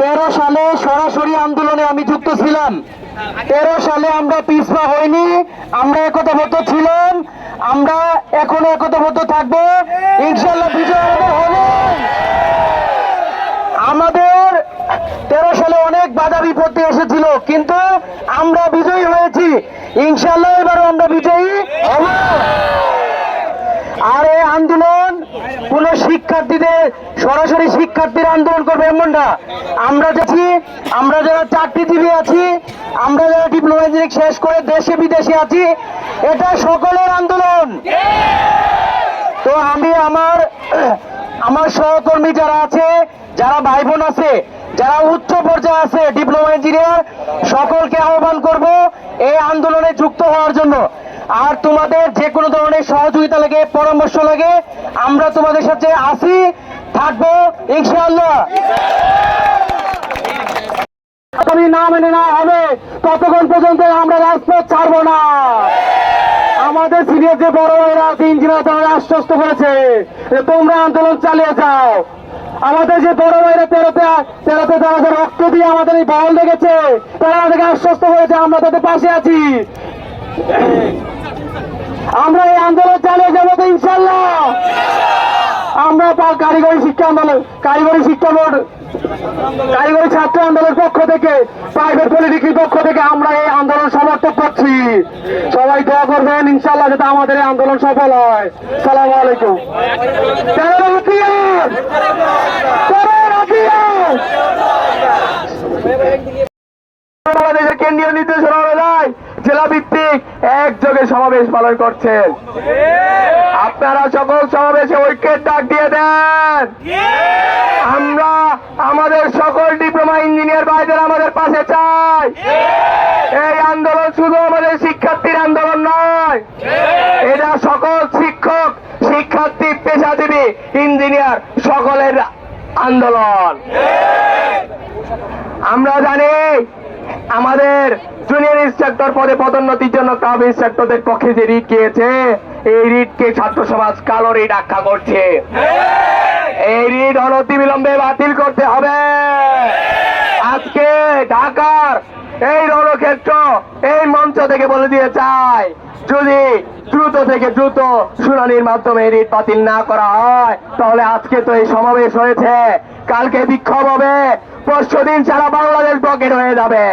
তেরো সালে সরাসরি আন্দোলনে আমি যুক্ত ছিলাম। তেরো সালে আমরা পিছপা হইনি, আমরা একতাবদ্ধ ছিলাম, আমরা এখনও একতাবদ্ধ থাকব। ইনশাল্লাহ বিজয় আমাদের হবে। আমাদের তেরো সালে অনেক বাধা বিপত্তি এসেছিল, কিন্তু আমরা বিজয়ী হয়েছি। ইনশাল্লাহ এবারও আমরা বিজয়ী হব। আর এই আন্দোলন কোন শিক্ষার্থীদের সরাসরি শিক্ষার্থীরা আন্দোলন করবে এমন না আমরা যাচ্ছি, আমরা যারা চাকরিজীবী আছি, আমরা যারা ডিপ্লোমা ইঞ্জিনিয়ারিং শেষ করে দেশে বিদেশে আছি, এটা সকলের আন্দোলন। তো আমি আমার আমার সহকর্মী যারা আছে, যারা ভাই বোন আছে, যারা উচ্চ পর্যায়ে আছে ডিপ্লোমা ইঞ্জিনিয়ার সকলকে আহ্বান করব এই আন্দোলনে যুক্ত হওয়ার জন্য। আর তোমাদের যে কোনো ধরনের সহযোগিতা লাগে, পরামর্শ লাগে, আমরা তোমাদের সাথে আছি, থাকব, ইনশাআল্লাহ। আগামী না মেনে না হবে, ততক্ষণ পর্যন্ত আমরা রাজপথ ছাড়বো না। আমাদের সিনিয়র যে বড় ভাইরা আছে, ইঞ্জিনিয়ার তারা আশ্বস্ত করেছে তোমরা আন্দোলন চালিয়ে যাও। আমাদের যে বড় ভাইরা তেরোতে তেরোতে তারা যে রক্ত দিয়ে আমাদের এই বল দেখেছে তারা আমাদেরকে আশ্বস্ত করেছে, আমরা তাদের পাশে আছি। আমরা এই আন্দোলন চালিয়ে যাব তো ইনশাল্লাহ। আমরা পা- কারিগরি শিক্ষা আন্দোলন, কারিগরি শিক্ষা বোর্ড, কারিগরি ছাত্র আন্দোলনের পক্ষ থেকে প্রাইভেট পলিটিক্যাল পক্ষ থেকে আমরা এই আন্দোলন সমর্থন করছি। সবাই দোয়া করবেন ইনশাল্লাহ যাতে আমাদের এই আন্দোলন সফল হয়। সালাম আলাইকুম। তেরো! বাংলাদেশের কেন্দ্রীয় একযোগে সমাবেশ পালন করছেন। আপনারা সকল সমাবেশে ঐক্যের ডাক দিয়ে দেন। আমরা আমাদের সকল ডিপ্লোমা ইঞ্জিনিয়ার ভাইদের আমাদের পাশে চাই। এই আন্দোলন শুধু আমাদের শিক্ষার্থীর আন্দোলন নয় এটা সকল শিক্ষক, শিক্ষার্থী, পেশাজীবী, ইঞ্জিনিয়ার সকলের আন্দোলন। আমরা জানি আমাদের জুনিয়র ইন্সট্রাক্টর পদে পদোন্নতির জন্য ক্লাব ইন্সট্রাক্টরদের পক্ষে যে রিট গিয়েছে, এই রিটকে ছাত্র সমাজ কালো রিট আখ্যা করছে। এই রিট অনতি বিলম্বে বাতিল করতে হবে। আজকে ঢাকার এই রণক্ষেত্র এই মঞ্চ থেকে বলে দিয়ে চাই, যদি দ্রুত থেকে দ্রুত শুনানির মাধ্যমে রিট বাতিল না করা হয়, তাহলে আজকে তো এই সমাবেশ হয়েছে। কালকে বিক্ষোভ হবে। পরশু দিন সারা বাংলাদেশ বকেট হয়ে যাবে।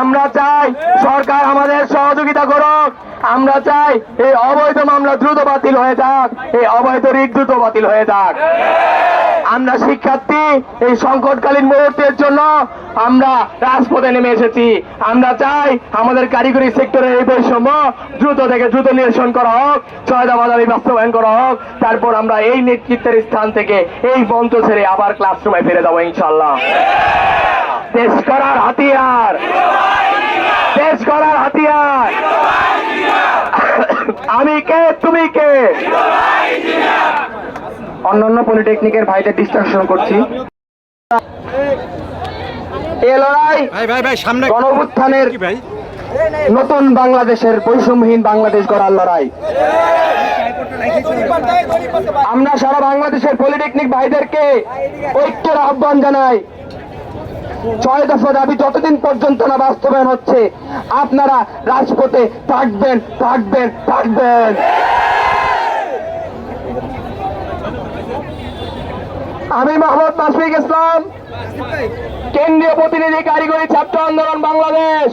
আমরা চাই সরকার আমাদের সহযোগিতা করুক। আমরা চাই এই অবৈধ মামলা দ্রুত বাতিল হয়ে যাক। এই অবৈধ রিট দ্রুত বাতিল হয়ে যাক। আমরা শিক্ষার্থী এই সংকটকালীন মুহূর্তের জন্য আমরা রাজপথে নেমে এসেছি। আমরা চাই আমাদের কারিগরি সেক্টরের এই বৈষম্য দ্রুত থেকে দ্রুত নিরসন করা হোক ছয়দা বাজারে বাস্তবায়ন করা হোক। তারপর আমরা এই নেতৃত্বের স্থান থেকে এই মঞ্চ ছেড়ে আবার ক্লাসরুমে ফিরে যাব ইনশাল্লাহ দেশ করার হাতিয়ার। দেশ করার হাতিয়ার। আমি কে? তুমি কে? অন্যান্য পলিটেকনিকের ভাইদের ডিস্ট্রাকশন করছি। এ লড়াই ভাই? নতুন বাংলাদেশের বৈষম্যহীন বাংলাদেশ গড়ার লড়াই। আমরা সারা বাংলাদেশের পলিটেকনিক ভাইদেরকে ঐক্যের আহ্বান জানাই। ছয় দফা দাবি যতদিন পর্যন্ত না বাস্তবায়ন হচ্ছে আপনারা রাজপথে থাকবেন থাকবেন থাকবেন। আমি মোহাম্মদ তাসফিক ইসলাম কেন্দ্রীয় প্রতিনিধি কারিগরি ছাত্র আন্দোলন বাংলাদেশ।